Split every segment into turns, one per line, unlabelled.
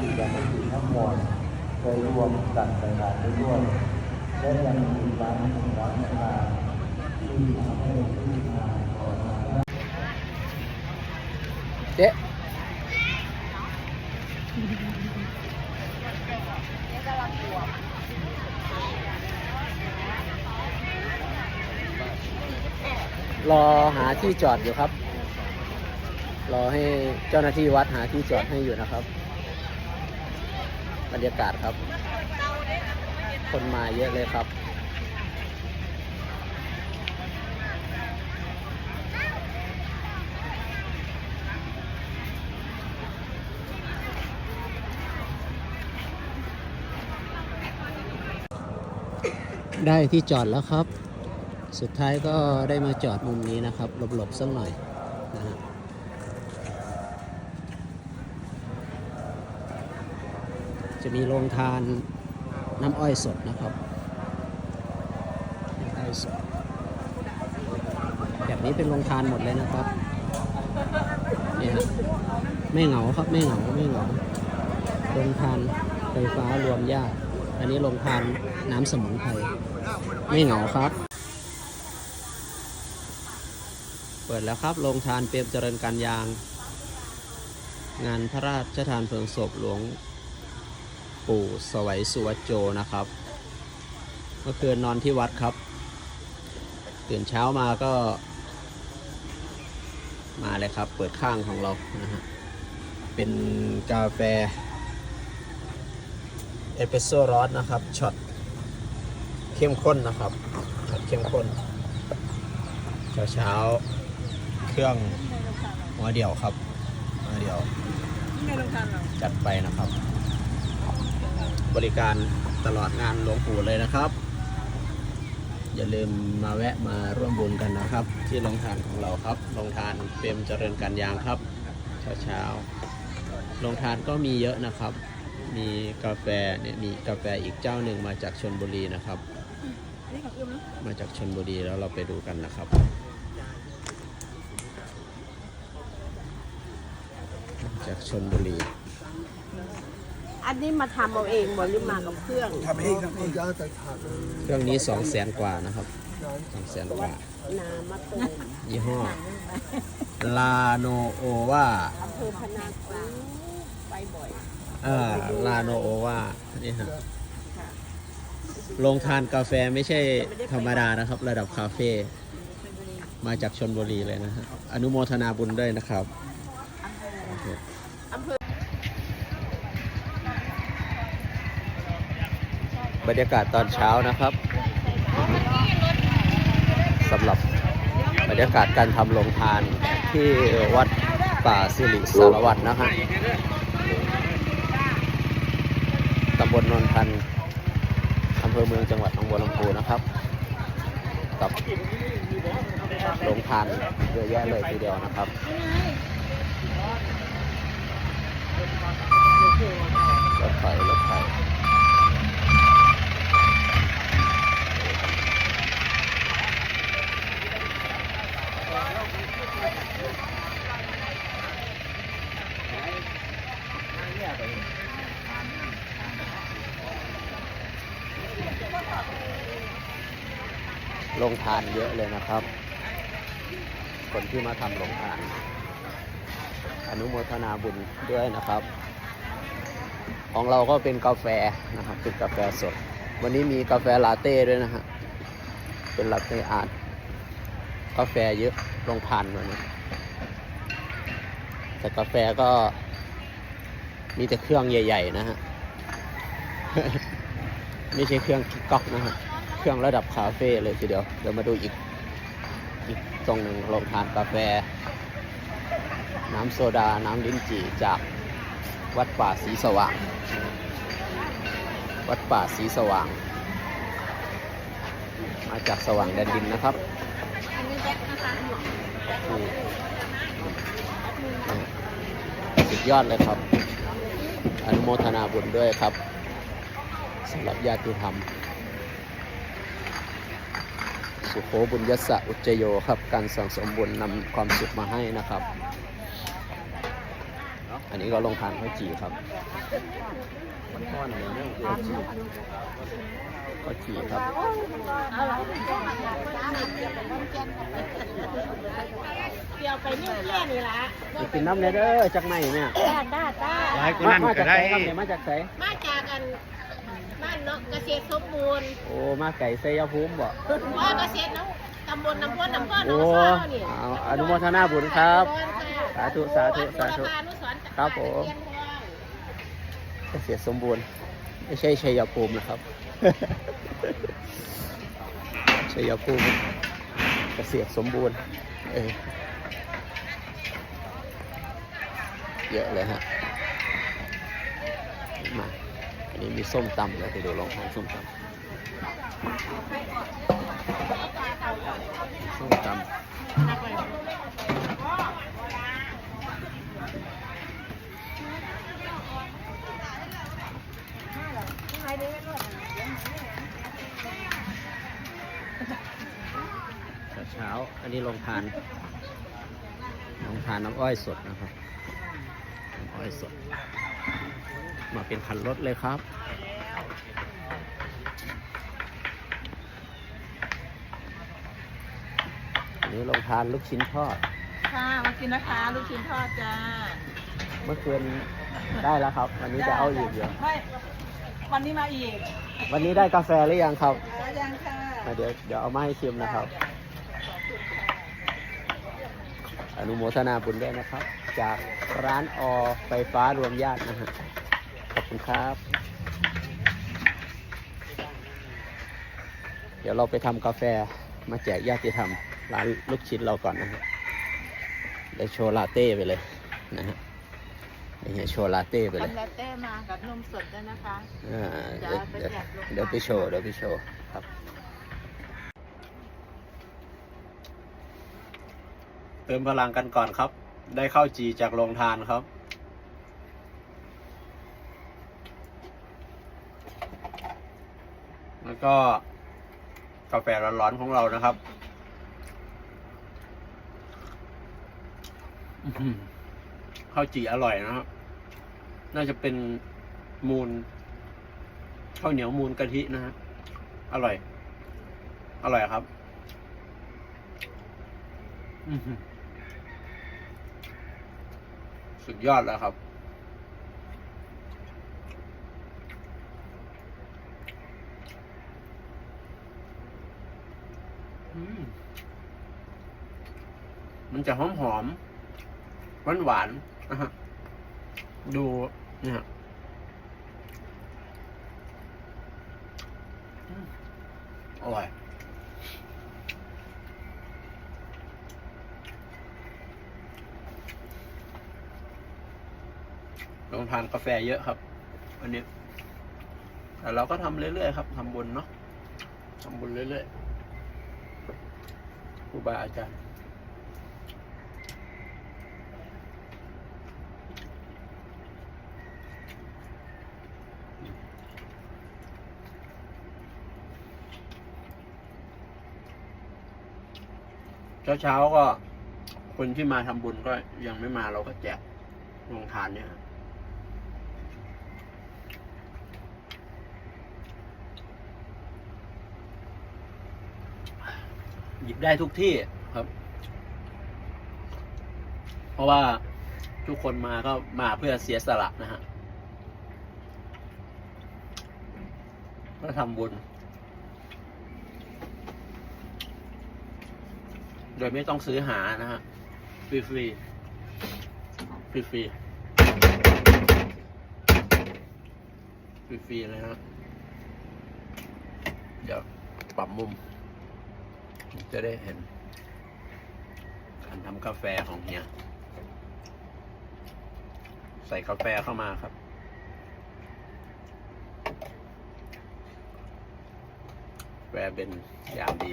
สิ่งอย่างอื่นทั้งหมวลโดยรวมกันไปงานด้วยและยังมีร้านหนึ่งร้านอาหาที่ทำให้ที่มาขอมา
เจ๊รอหาที่จอดอยู่ครับ รอให้เจ้าหน้าที่วัดหาที่จอดให้อยู่นะครับ บรรยากาศครับ คนมาเยอะเลยครับ ได้ที่จอดแล้วครับ สุดท้ายก็ได้มาจอดมุมนี้นะครับ หลบๆสักหน่อยนะฮะ จะมีโรงทานน้ำอ้อยสดนะครับน้ำอ้อยสด แบบนี้เป็นโรงทานหมดเลยนะครับนี่ฮะไม่เหงาครับไม่เหงาไม่เหงาโรงทานไฟฟ้ารวมญาติอันนี้โรงทานน้ำสมุนไพรไม่เหงาครับ เปิดแล้วครับโรงทานเปรียมเจริญการยาง งานพระราชทานเพลิงศพหลวง ปู่สวัยสุวัจโจนะครับ เมื่อคืนนอนที่วัดครับ ตื่นเช้ามาก็ มาเลยครับ เปิดข้างของเรานะฮะเป็นกาแฟ เอสเปรสโซ่ร้อนนะครับช็อตเข้มข้นนะครับช็อตเข้มข้น เช้าเช้าๆเครื่องหัวเดี่ยวครับหัวเดี่ยว
ไม่ลงทันหรอ
จัดไปนะครับ บริการตลอดงานหลวงปู่เลยนะครับ อย่าลืมมาแวะมาร่วมบุญกันนะครับ ที่โรงทานของเราครับโรงทานเปรมเจริญการยางครับ เช้าเช้าๆโรงทานก็มีเยอะนะครับ มีกาแฟเนี่ยมีกาแฟอีกเจ้าหนึ่งมาจากชนบุรีนะครับ
มา
จากชนบุรีแล้วเราไปดูกันนะครับจากชนบุรี
อันนี้มาทำเอาเองบหรือมากับเครื่อง
ทำเองทำเอง
เครื่องนี้2 0 0แสนกว่านะครับ2 0 0แสนกว่า
น้ำมะตูม
ยี่ห้อลาโนโอวา
อำเภอพนัสนิคมไปบ่อย
เอ่าลาโนโอวานี่ฮะโรงทานกาแฟไม่ใช่ธรรมดานะครับ ระดับคาเฟ่มาจากชนบุรีเลยนะฮะอนุโมทนาบุญด้วยนะครับโอเค
อำเภอบ
รรยากาศตอนเช้านะครับสำหรับบรรยากาศการทำโรงทานที่วัดป่าสิริสารวัตรนะฮะตำบลนนทันอำเภอเมืองจังหวัดหนองบัวลำพูนะครับ กับโรงทานเยอะแยะเลยทีเดียวนะครับรถไฟรถไฟ ลงทานเยอะเลยนะครับ คนที่มาทำลงทาน อนุโมทนาบุญด้วยนะครับ ของเราก็เป็นกาแฟนะครับ เป็นกาแฟสด วันนี้มีกาแฟลาเต้ด้วยนะฮะ เป็นลาเต้อาร์ตกาแฟเยอะ ลงทานวันนี้แต่กาแฟก็ มีแต่เครื่องใหญ่ ๆ นะฮะ ไม่ใช่เครื่องก๊อกนะฮะ เครื่องระดับคาเฟ่เลยทีเดียว เดี๋ยวมาดูอีก อีกตรงหนึ่งโรงทานกาแฟ น้ำโซดา น้ำลิ้นจี่จากวัดป่าสีสว่าง วัดป่าสีสว่าง มาจากสว่างแดนดินนะครับ สุดยอดเลยครับ อนุโมทนาบุญด้วยครับสำหรับญาติธรรม สุโขบุญยศะอุจจโยครับ การสั่งสมบุญนำความสุขมาให้นะครับ อันนี้ก็โรงทานข้าวจี่ครับมันก้อนเลยเนี่ยข้าวจี่ข้าวจี่ครับ
เดียวไปนิ้วเกี้ยนี่ละ
ไปกินน้ำเนเด้อจากไหนเนี่ย
จ้าจ้าจ้า
หลายคนนั่น
มา
ก็
จากไหน
ได้
ครับเนี่ยมาจากไหน
มาจากกันบ้านเนาะเกษตรสมบูรณ์
โอ้มาไก่เซยภูมิบ่
ว่าเกษตรน้องตำบลน้ำพ้นน้ำพ้นน้
โอ้
องซ้อนี่
เอาอนุโมทนาบุญครับ สาธุสาธุสาธุ ครับผมเกษตรสมบูรณ์ ไม่ใช่ชัยภูมินะครับชัยภูมิเกษตรสมบูรณ์ เออเยอะเลยฮะ มา อันนี้มีส้มตำแล้วไปดูลองทานส้มตำส้มตำ เช้า อันนี้ลงทานลงทานน้ำอ้อยสดนะครับน้ำอ้อยสด มาเป็นคันรถเลยครับอันนี้ลงทานลูกชิ้นทอด
ค่ะมากินนะคะลูกชิ้นทอดจ้า
เมื่อคืนได้แล้วครับ วันนี้จะเอาอีกเยอะ
ไม่วันนี้มาอีก
วันนี้ได้กาแฟหรือยังครับ
ยังค่ะ
มาเดี๋ยวเดี๋ยวเอามาให้ชิมนะครับ อ นุโมทนาบุญด้วยนะครับ จากร้านอไฟฟ้ารวมญาตินะฮะขอบคุณครับ เดี๋ยวเราไปทำกาแฟมาแจกญาติธรรมร้านลูกชิ้นเราก่อนนะฮะได้โชว์ลาเต้ไปเลยนะฮะนี่โชว์ลาเต้ไปเลย
ทำลาเต้มากับนมสดด้วยนะคะ
อ่าเดี๋ยวเดี๋ยวเดี๋ยวไปโชว์เดี๋ยวไปโชว์ครับ เติมพลังกันก่อนครับ ได้ข้าวจีจากโรงทานครับ แล้วก็กาแฟร้อนๆของเรานะครับอื้อหือข้าวจีอร่อยนะครับ น่าจะเป็นมูลข้าวเหนียวมูลกะทินะฮะอร่อย อร่อยครับ อื้อหือ สุดยอดแล้วครับอืมมันจะหอมหอมหวานหวานๆนะฮะ ดูเนี่ยฮะอืมอร่อย ลอง ทานกาแฟเยอะครับวันนี้แต่เราก็ทำเรื่อยๆครับทำบุญเนาะทำบุญเรื่อยๆครูบาอาจารย์เช้าๆก็คนที่มาทำบุญก็ยังไม่มาเราก็แจกโรงทานเนี่ยครับ หยิบได้ทุกที่ครับ เพราะว่าทุกคนมาก็มาเพื่อเสียสละนะฮะเพื่อทำบุญ โดยไม่ต้องซื้อหานะฮะ ฟรีฟรีฟรีฟรีฟรีฟรีเลยฮะเดี๋ยวปรับมุม จะได้เห็นการทำกาแฟของเฮียใส่กาแฟเข้ามาครับ แฟเป็นอย่างดี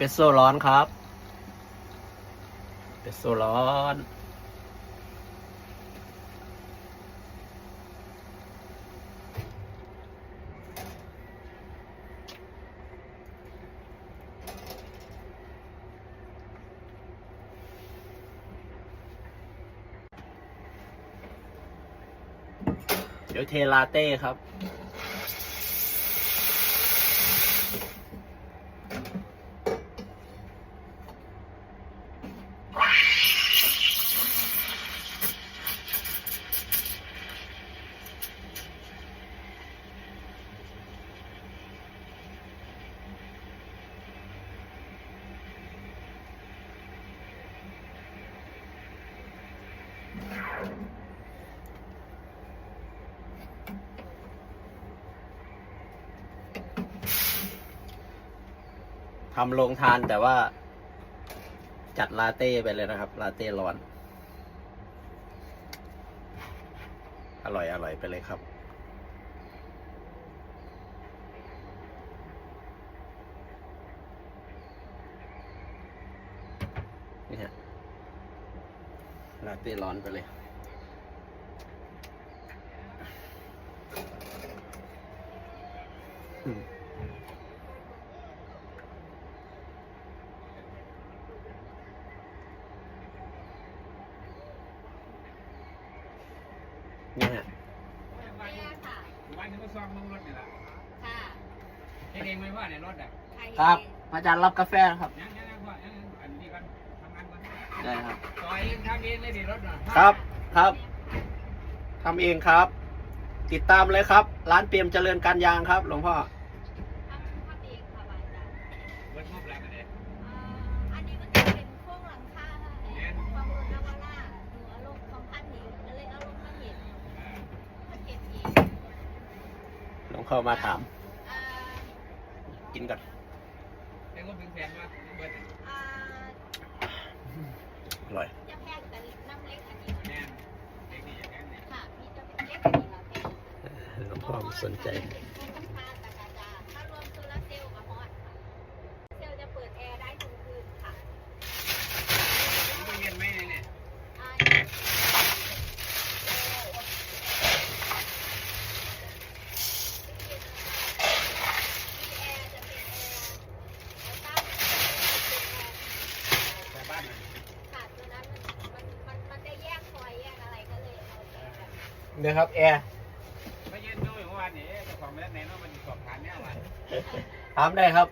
เปรสโซ่ร้อนครับเอสโซร้อนเดี๋ยวเทลาเต้ครับำโรงทานแต่ว่า จัดลาเต้ไปเลยนะครับ ลาเต้ร้อน อร่อยอร่อยไปเลยครับนี่ฮะลาเต้ร้อนไปเลยอืม นี่ฮะ
วันนี้ก็ซ่อมมึงรถนี่แหละ
ค่ะ
เฮ็ดเองไหมว่าในรถอะ
ครับ อาจารย์รับกาแฟครับ
ยังยังยังพ่อยังยังอันนี้กันทำงานก่อน
ได้ครับ
ต่อยเองทำเองเลยดิรถอะ
ครับ ครับทำเองครับ ติดตามเลยครับ ร้านเปรียมเจริญการยางครับ หลวงพ่อ
ทำเบิ
ดงบแล้วกันเลย
อ่าอันนี้มันจะเป็นพวหลังคาค่ะความรุนนาวาร่าหนูเอลงของพันหินเลนเอลลมพันหิน
หลวงพ่อมาถาม กินก่อน
ยแยกอะไรก็เลยเอาแยกกัน
เนี่ยครับแอร์
ไม่ยืนดูอยู่เมื่อวานนี้เจ้าของไม่ได้ไหนเนาะมันสอบผ่านเนี่ยว่ะ
ถามได้ครับ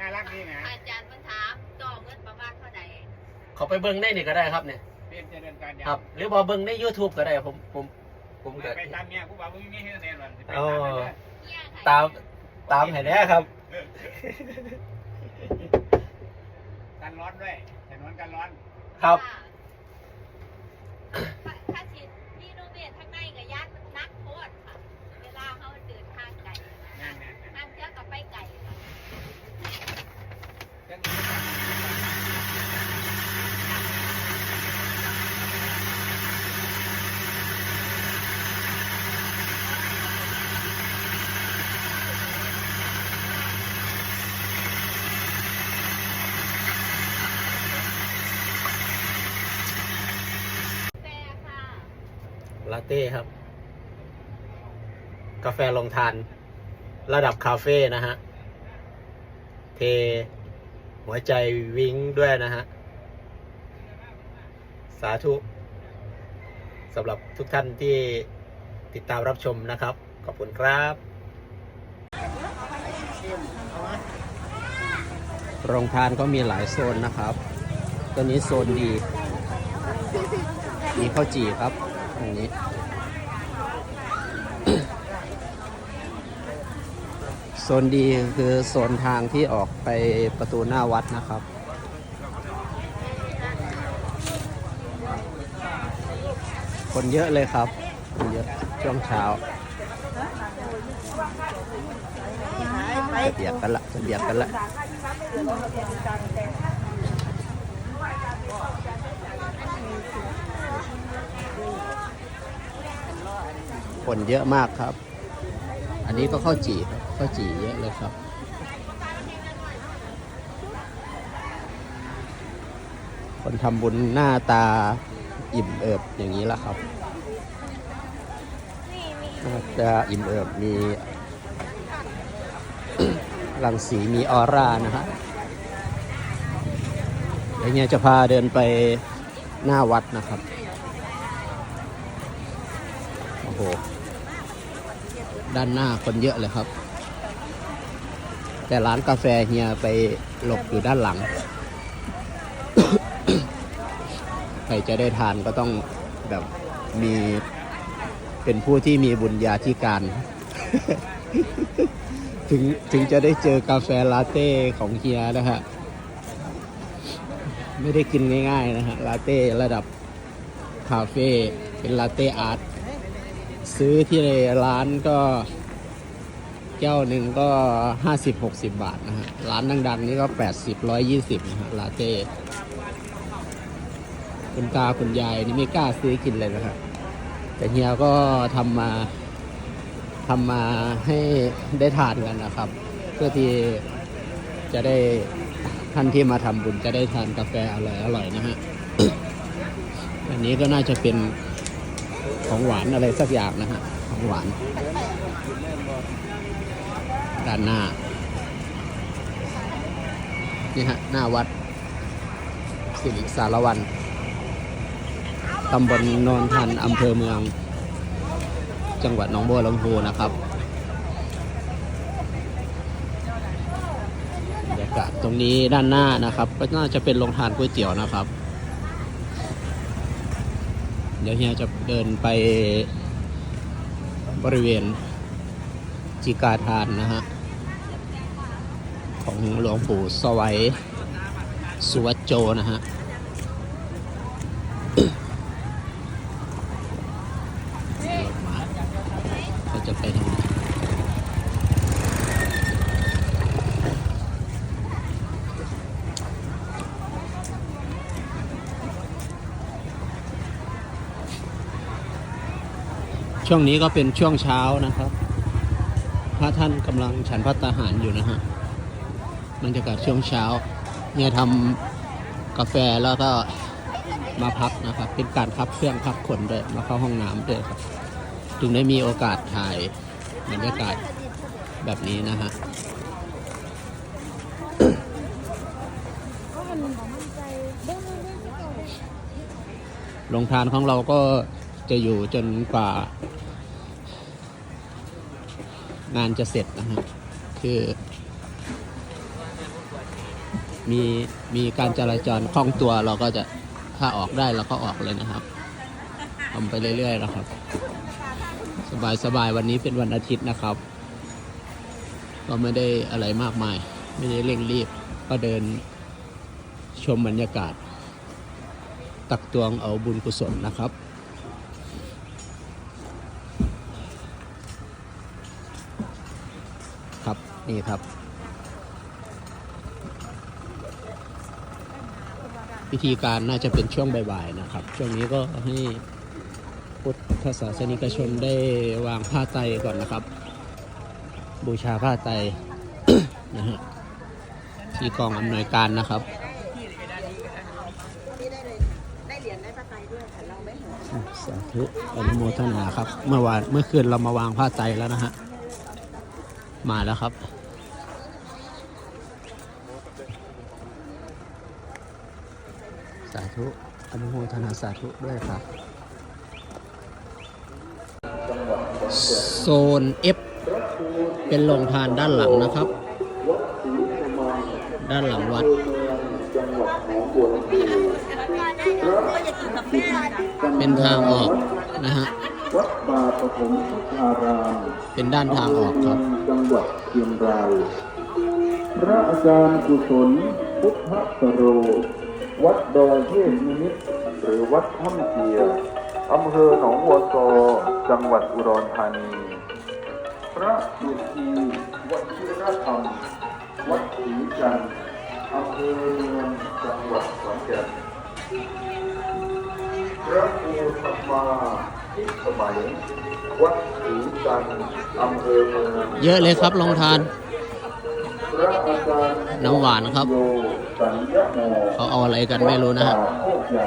น่ารักดีนะ
อาจารย์มันถามจ่อเงินประมาณเท่าไหร่
เขาไปเบิ้งได้นี่ก็ได้ครับเนี่ย
เป็นเจริญการยา
ครับ หรือว่าเบิ้งใน YouTube ก็ได้ผมผมผมก็
ไปตามเมียกูบอกมึงไม่ให้แน่นอนไป
อ๋อ
ตามเลย
เนี่ยค่ะ
ตามตามให้แน่ครับ
กันร้อนด้วยถนนกันร้อน
ครับ
ค่ะถ้าฉีดนี่โนเวทข้างในกับญาติมันนักโคตรค่ะ เวลาเขาเดินทางไกล
นั่นนั่นนั่น
ทางเที่ยวกับไปไกลค่ะ
จัง
แฟค่ะ
ลาเต้ครับ กาแฟลงทาน ระดับคาเฟ่นะฮะ เทหัวใจวิ้งด้วยนะฮะ สาธุสำหรับทุกท่านที่ติดตามรับชมนะครับ ขอบคุณครับ โรงทานก็มีหลายโซนนะครับ ตัวนี้โซนดี มีข้าวจี่ครับ ตรงนี้ โซนดีคือโซนทางที่ออกไปประตูหน้าวัดนะครับคนเยอะเลยครับคนเยอะช่วงเช้าจะเบียดกันละจะเบียดกันละ คนเยอะมากครับ อันนี้ก็ข้าวจี่ครับข้าวจี่เยอะเลยครับ คนทำบุญหน้าตาอิ่มเอิบอย่างนี้ละครับ
นี่มี
หน้าตาอิ่มเอิบมีรังสีมีออร่านะฮะเดี๋ยวเนี่ยจะพาเดินไปหน้าวัดนะครับ โอ้โห ด้านหน้าคนเยอะเลยครับ แต่ร้านกาแฟเฮียไปหลบอยู่ด้านหลัง ใครจะได้ทานก็ต้องแบบมีเป็นผู้ที่มีบุญญาธิการ ถึงถึงจะได้เจอกาแฟลาเต้ของเฮียนะฮะไม่ได้กินง่ายๆนะฮะลาเต้ระดับคาเฟ่เป็นลาเต้อาร์ต ซื้อที่ร้านก็แก้วหนึ่งก็ห้าสิบหกสิบบาทนะฮะ ร้านดังๆ นี่ก็แปดสิบร้อยยี่สิบนะฮะ ลาเต้ คุณตาคุณยายนี่ไม่กล้าซื้อกินเลยนะครับ แต่เฮียก็ทำมาทำมาให้ได้ทานกันนะครับ เพื่อที่จะได้ท่านที่มาทำบุญจะได้ทานกาแฟอร่อยอร่อยๆนะฮะ อันนี้ก็น่าจะเป็น ของหวานอะไรสักอย่างนะฮะของหวานด้านหน้านี่ฮะหน้าวัดสิริสารวันตำบลนนทันอำเภอเมือง จังหวัดหนองบัวลำพูนะครับบรรยากาศตรงนี้ด้านหน้านะครับ ก็น่าจะเป็นโรงทานก๋วยเตี๋ยวนะครับ ดี๋ยวเฮียจะเดินไปบริเวณจิกาทานนะฮะ ของหลวงปู่สวัยสุวัจโจนะฮะ มาเขาจะไปทางไหน ช่วงนี้ก็เป็นช่วงเช้านะครับ พระท่านกำลังฉันพัตตาหารอยู่นะฮะบรรยากาศช่วงเช้า เนี่ยทำกาแฟแล้วก็มาพักนะครับ เป็นการพักเครื่องพักขนด้วยมาเข้าห้องน้ำด้วยครับ จึงได้มีโอกาสถ่ายบรรยากาศแบบนี้นะฮะโรงทานของเราก็จะอยู่จนกว่า งานจะเสร็จนะฮะคือ มีมีการจราจรคล่องตัวเราก็จะถ้าออกได้เราก็ออกเลยนะครับทำไปเรื่อยๆนะครับ สบายสบายๆวันนี้เป็นวันอาทิตย์นะครับ ก็ไม่ได้อะไรมากมาย ไม่ได้เร่งรีบ ก็เดินชมบรรยากาศ ตักตวงเอาบุญกุศลนะครับ ครับ นี่ครับ พิธีการน่าจะเป็นช่วงบ่ายๆนะครับ ช่วงนี้ก็ให้พุทธศาสนิกชนได้วางผ้าไตรก่อนนะครับ บูชาผ้าไตรนะฮะที่กองอำนวยการนะครับสาธุอนุโมทนาครับ เมื่อวานเมื่อคืนเรามาวางผ้าไตรแล้วนะฮะ มาแล้วครับ สา ธุ อนุโมทนาสาธุด้วยครับ โซน F เป็นโรงทานด้านหลังนะครับ ด้านหลังวัดเป็นทางออกนะฮะ
วัดป่าปฐมพุทธาราม
เป็นด้านทางออกครับ
จังหวัดเชียงรายพระอาจารย์กุศลพุทธสโร วัดดอยเทพนิมิตหรือวัดถ้ำเกียอำเภอหนองวัวซอจังหวัดอุดรธานี พระสุธีวัดชิรธรรม วัดศรีจันทร์อำเภอเมืองจังหวัดขอนแก่นพระครูธรรมาทิสมัย วัดศรีจันทร์อำเภอเมือง
เยอะเลยครับโรงทาน น้ำหวานครับ
โยสัญญโม
เขาเอาอะไรกันไม่รู้นะฮะ
วัดป่าโคกใหญ่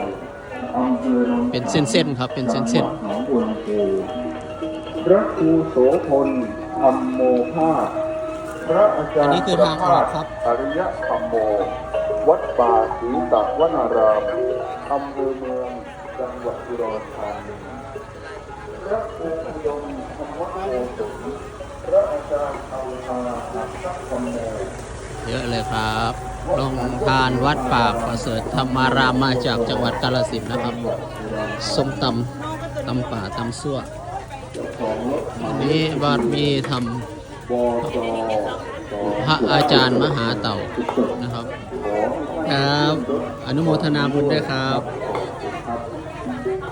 อำเภอโนน
เป็นเส้นๆครับ เป็นเส้นๆ
จังหวัดหนองบัวลำพูพระครูโสพลธรรมโมภาสพระอาจารย์
อันนี้คือทางออกครับ
อริยธรรมโม วัดป่าศรีสักวนารามอำเภอเมือง จังหวัดอุดรธานีพระครูอุดมธรรมโอสถพระอาจารย์อังคาอักษธรรมโม
เยอะเลยครับลงทานวัดป่าประเสริฐธรรมารามมาจากจังหวัดกาฬสินธุ์นะครับส้มตำตำป่าตำซั่ววันนี้บารมีท
บจำ
พระอาจารย์มหาเต่านะครับครับอนุโมทนาบุญด้วยครับ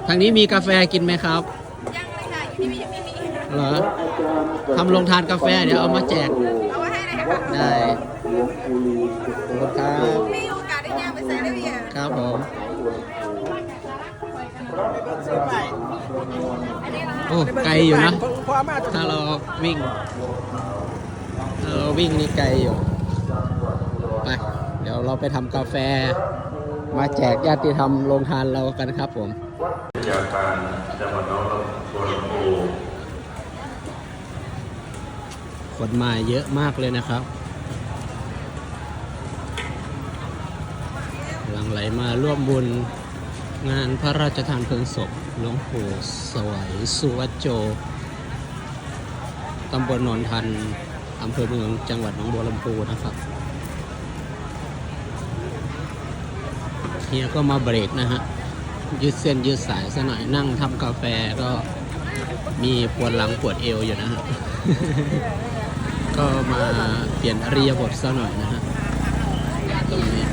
ทางนี้มีกาแฟกินไหมครับ
ยังเลยค่ะอยู่ที่ไม่มีไม่มี
เหรอ ทำโรงทานกาแฟเดี๋ยวเอามาแจก
เอาไว้ให้เลยค่ะ
ได้
หลวงปู่ลีสุโข
ครับ
มีโอกาสได้ยังไปใส่ได้ยัง
ครับผม โอ้ ไกลอยู่นะ ถ้าเราวิ่งถ้าเราวิ่งนี่ไกลอยู่ ไป เดี๋ยวเราไปทำกาแฟ มาแจกญาติธรรมโรงทานเรากันครับผม
ยาการจังหวัดหน้องบัวลำพู
คนมาเยอะมากเลยนะครับหลังไหลมาร่วมบุญงานพระราชทานเพลิงศพหลวงปู่สวัยสุวัจโจ ตำบลนนทัน อำเภอเมืองจังหวัดหนองบัวลำพูนะครับ เฮียก็มาเบรกนะฮะ ยืดเส้นยืดสายซะหน่อยนั่งทำกาแฟก็มีปวดหลังปวดเอวอยู่นะฮะ ก็มาเปลี่ยนอริยบทซะหน่อยนะฮะตรงนี้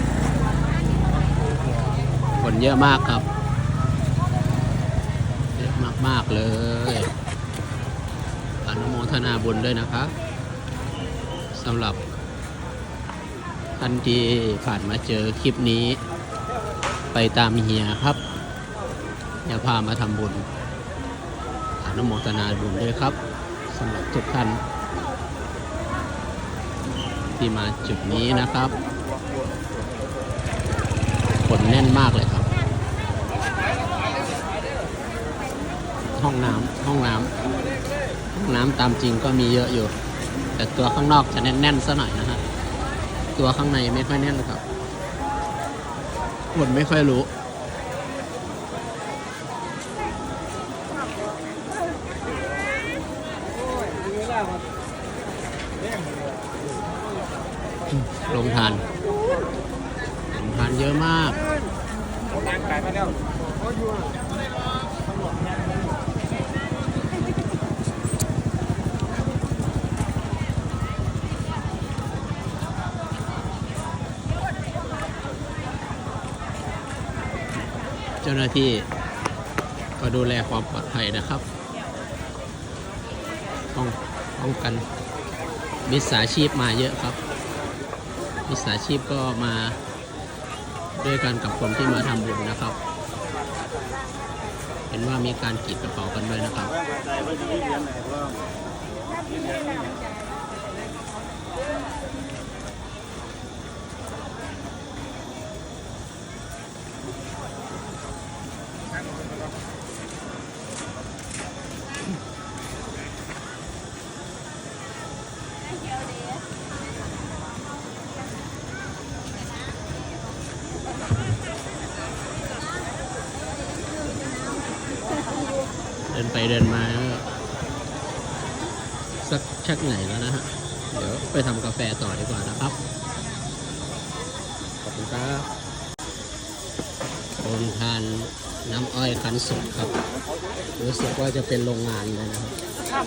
คนเยอะมากครับ เยอะมาก ๆ เลยอนุโมทนาบุญด้วยนะครับสำหรับท่านที่ผ่านมาเจอคลิปนี้ ไปตามเฮียครับอย่าพามาทำบุญอนุโมทนาบุญด้วยครับสำหรับทุกท่าน ที่มาจุดนี้นะครับ คนแน่นมากเลยครับ ห้องน้ำห้องน้ำห้องน้ำตามจริงก็มีเยอะอยู่ แต่ตัวข้างนอกจะแน่นๆซะหน่อยนะฮะ ตัวข้างในไม่ค่อยแน่นเลยครับคนไม่ค่อยรู้ ลงทานลงทานเยอะมาก
ทางไกลมาแล้ว
เจ้าหน้าที่ก็ดูแลความปลอดภัยนะครับป้องป้องกันมิจฉาชีพมาเยอะครับ มิสาชีพก็มาด้วยกันกับคนที่มาทำบุญนะครับ เห็นว่ามีการกีดกระเป๋ากันด้วยนะครับ เดินไปเดินมาก็สักชักไหนแล้วนะฮะ เดี๋ยวไปทำกาแฟต่อดีกว่านะครับ ขอบคุณครับโรงทานน้ำอ้อยคั้นสดครับ รู้สึกว่าจะเป็นโรงงานเลยนะครับ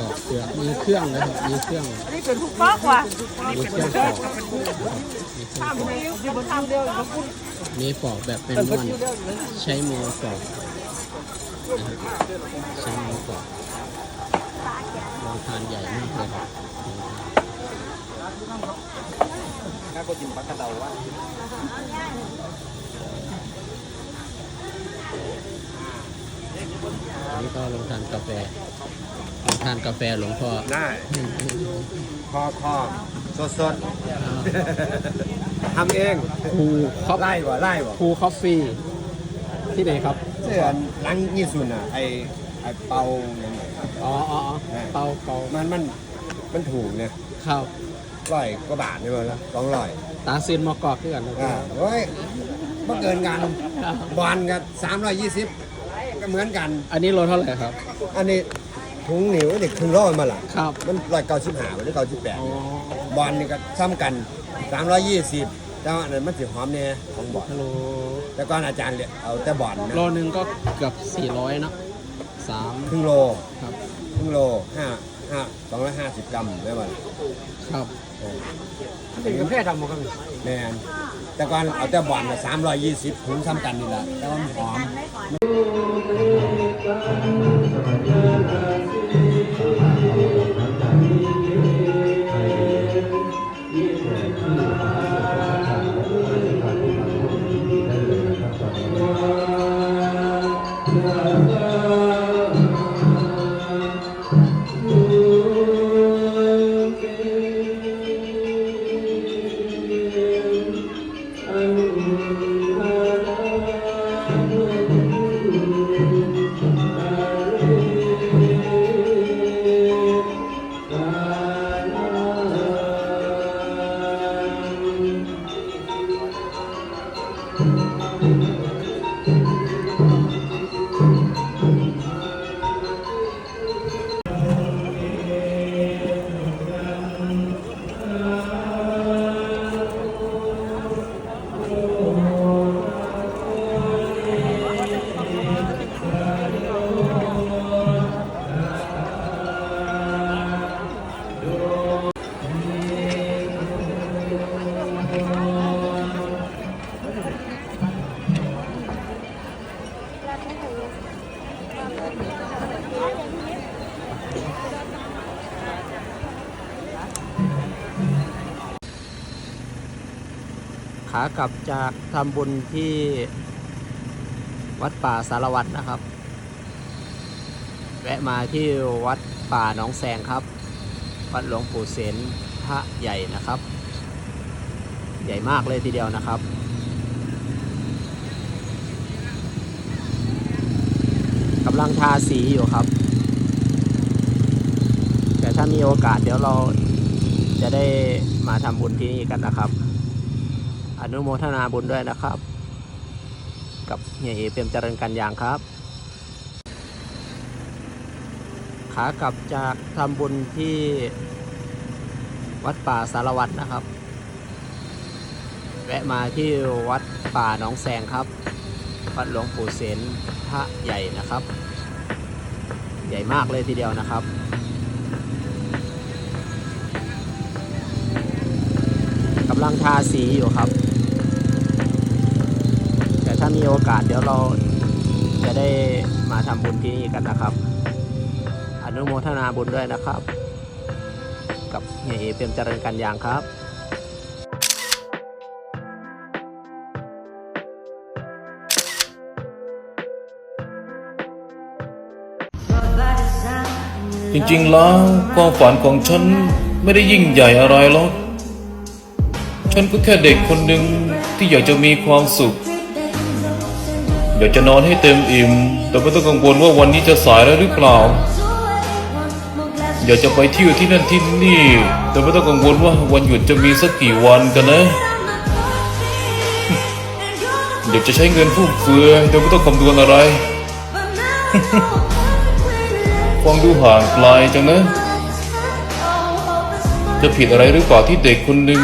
ปอกเปลือกมีเครื่องนะครับมีเครื่อง
นี่เป็นทุกปอกว่ะ
มีเครื่องปอกนะครับมีเครื่องปอก
อยู่บนทางเดียวอยู่คุณ
มีปอกแบบเป็นม้วนใช้มือปอกนะครับ ใช้มือปอกลองทานใหญ่มากเลยครับ
น่าก็กินปลากระเดาว่า
อันนี้ก็ลงทานกาแฟลงทานกาแฟหลวงพ่อ
ได้พ่อพ่อ
สดๆทำเอง
ครูคอฟ
ไล่บ่ไล่บ่
ครูคอฟฟี่ที่ไหนครับ
เสื้อหลังยี่สุนอะไอ ไอเปาเนี่ย
อ๋ออ๋ออ๋อเปาเปา
มันมันมันถูกเนี่ย
ครับ
ร้อยกว่าบาทนี่มั้งสองร้อย
ตาซินมอกอกเพื่อนนะค
อ่า
รับ
โอ้ยเกินกันบอลกันสามร้อยยี่สิบก็เหมือนกัน
อันนี้โลเท่าไหร่ครับ
อันนี้ถุงหนิวเด็กถึงร้อยมาละ
ครับ
มันร้อยเก้าสิบห้าหรือเก้าสิบแปด
อ๋อบ
อลนี่ก็ซ้ำกันสามร้อยยี่สิบแต่ว่าอันนั้นมันสิหอมเนี่ยของบอล
ฮัลโหล
แต่ก่อนอาจารย์เนี่ยเอาแต่บอลนะ
โลหนึ่งก็เกือบ400เนอะ สาม
ครึ่งโล
ครับ
ครึ่งโลห้าห้าสองร้อยห้าสิบกรัมได้ป่ะ
ครับ
เป็นกาแฟดำมั้งครับแม่นแต่ก่อนเอาแต่บอลสามร้อยยี่สิบถุงซ้ำกันนี่แหละแต่ว่ามันหอมา
กลับจากทำบุญที่วัดป่าสารวัตรนะครับ แวะมาที่วัดป่าหนองแสงครับ วัดหลวงปู่เสนพระใหญ่นะครับ ใหญ่มากเลยทีเดียวนะครับกำลังทาสีอยู่ครับ แต่ถ้ามีโอกาสเดี๋ยวเราจะได้มาทำบุญที่นี่กันนะครับ อนุโมทนาบุญด้วยนะครับ กับเฮียเอเปรมเจริญกันยางครับ ขากลับจากทำบุญที่วัดป่าสารวัตรนะครับ แวะมาที่วัดป่าหนองแสงครับ วัดหลวงปู่เสนพระใหญ่นะครับ ใหญ่มากเลยทีเดียวนะครับกำลังทาสีอยู่ครับ ถ้ามีโอกาสเดี๋ยวเราจะได้มาทำบุญที่นี่กันนะครับ อนุโมทนาบุญด้วยนะครับ กับเฮียเอเปรมเจริญกันยางครับ
จริงๆ แล้วความฝันของฉันไม่ได้ยิ่งใหญ่อะไรหรอก ฉันก็แค่เด็กคนหนึ่งที่อยากจะมีความสุข อยากจะนอนให้เต็มอิ่ม แต่ไม่ต้องกังวลว่าวันนี้จะสายแล้วหรือเปล่า อยากจะไปเที่ยวที่นั่นที่นี่ แต่ไม่ต้องกังวลว่าวันหยุดจะมีสักกี่วันกันนะ อยากจะใช้เงินฟุ่มเฟือยแต่ไม่ต้องคำนวณอะไร ฟังดูห่างไกลจังนะ จะผิดอะไรหรือเปล่าที่เด็กคนหนึ่ง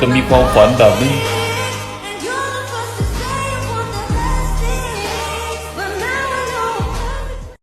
จะมีความฝันแบบนี้